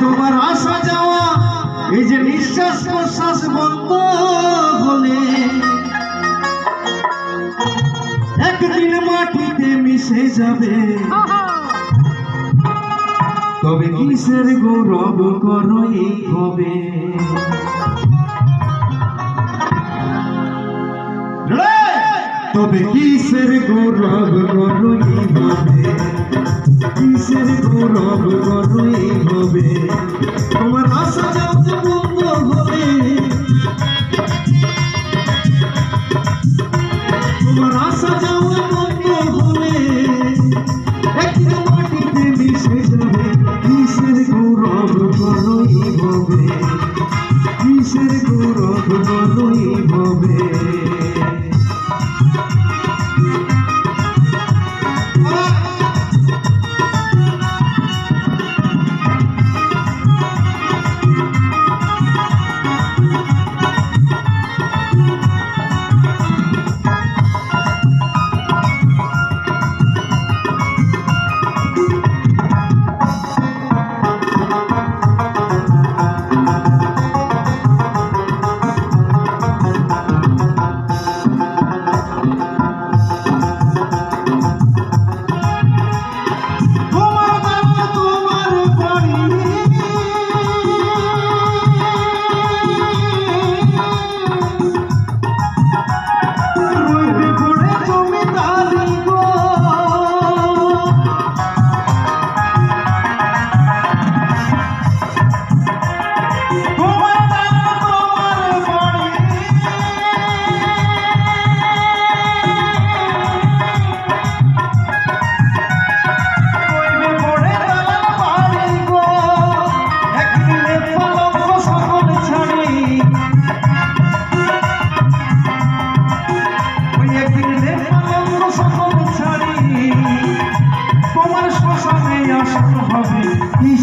তোমার আসা যাওয়া এই নিঃশ্বাস প্রশ্বাস বন্ধ হলে। একদিন মাটিতে মিশে যাবে। কিসের গৌরব করই হবে! তবে কিসের গৌরব করই হবে কিসের গৌরব করই হবে হবে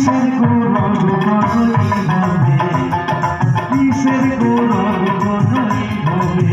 কিসের গণই হবে? কিসের গণই হবে?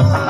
Oh.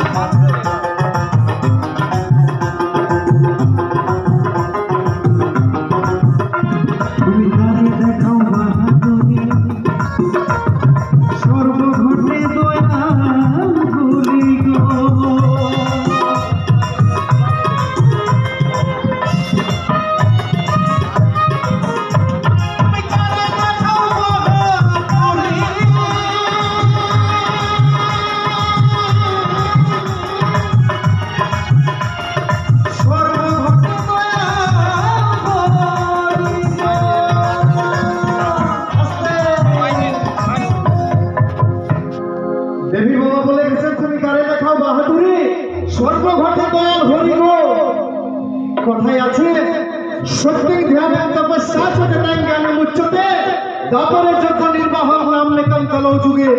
সর্বঘটে দয়াল হরি গো কথায় আছে, সত্যি ধ্যান তপস্যা ছোটে তাই জ্ঞান মুচ্ছতে। দাপরে যত নির্বাহ নাম লেখান কালো যুগে।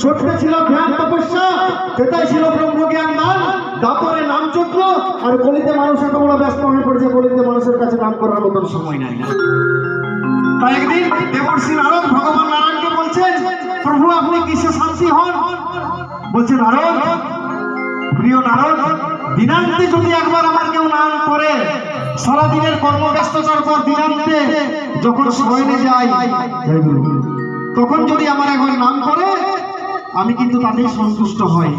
ছোটতে ছিল ধ্যান তপস্যা সেটাই ছিল ব্রহ্মজ্ঞান দান। দাপরে নাম চক্র আর কলিতে মানুষ এত বড় ব্যস্ত হয়ে পড়েছে কলিতে মানুষের কাছে নাম করার মতন সময় নাই। তাই একদিন দেবর্ষি নারদ ভগবান নারায়ণকে বলছেন, প্রভু, আপনি কিসে শান্তি হন? বলছে, নারদ প্রিয় নারদ, দিনান্তে যদি একবার আমার কেউ নাম করে, সারাদিনের কর্মব্যস্ততার পর দিনান্তে যখন শয়নে যাই তখন যদি আমার একবার নাম করে, আমি কিন্তু তাতেই সন্তুষ্ট হই।